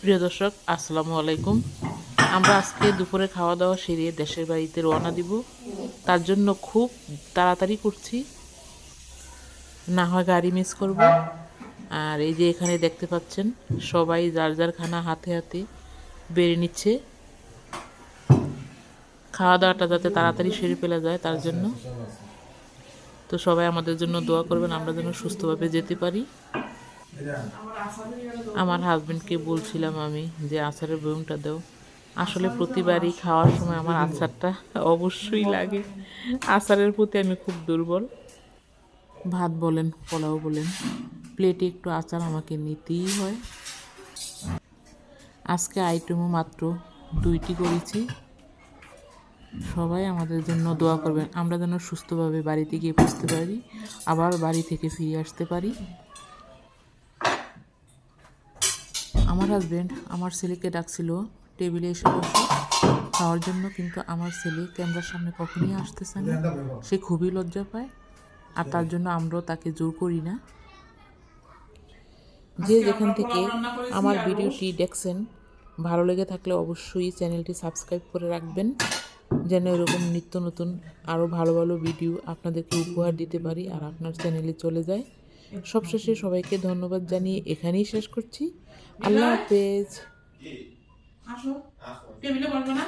প্রিয় দর্শক, আসসালামু আলাইকুম। আমরা আজকে দুপুরে খাওয়া দাওয়া সেরে দেশের বাড়িতে রওনা দিব। তার জন্য খুব তাড়াতাড়ি করছি। না হয় গাড়ি মিস করব। আর এই যে এখানে দেখতে পাচ্ছেন, সবাই যার যার খানা হাতে হাতে বেড়ে নিচ্ছে। খাওয়া দাওয়াটা যাতে তাড়াতাড়ি সেরে ফেলা যায় তার জন্য। তো সবাই আমাদের জন্য দোয়া করবেন, আমরা যেন সুস্থভাবে যেতে পারি। আমার হাজবেন্ডকে বলছিলাম আমি যে আচারের বয়মটা দাও। আসলে প্রতিবারই খাওয়ার সময় আমার আচারটা অবশ্যই লাগে। আচারের প্রতি আমি খুব দুর্বল। ভাত বলেন পোলাও বলেন প্লেটে একটু আচার আমাকে নিতেই হয়। আজকে আইটেমও মাত্র দুইটি করেছি। সবাই আমাদের জন্য দোয়া করবেন। আমরা যেন সুস্থভাবে বাড়িতে গিয়ে পৌঁছতে পারি আবার বাড়ি থেকে ফিরে আসতে পারি। আমার হাজবেন্ড আমার ছেলেকে ডাকছিল টেবিলে এসে বসে। খাওয়ার জন্য কিন্তু আমার ছেলে ক্যামেরার সামনে কখনই আসতেছে না। সে খুবই লজ্জা পায় আর তার জন্য আমরাও তাকে জোর করি না। যে যেখান থেকে আমার ভিডিওটি দেখছেন ভালো লেগে থাকলে অবশ্যই চ্যানেলটি সাবস্ক্রাইব করে রাখবেন যেন এরকম নিত্য নতুন আরও ভালো ভালো ভিডিও আপনাদেরকে উপহার দিতে পারি আর আপনার চ্যানেলে চলে যায়। সবশেষে সবাইকে ধন্যবাদ জানিয়ে এখানেই শেষ করছি। আল্লাহ হাফেজ। আসো। টেবিলে বলব না?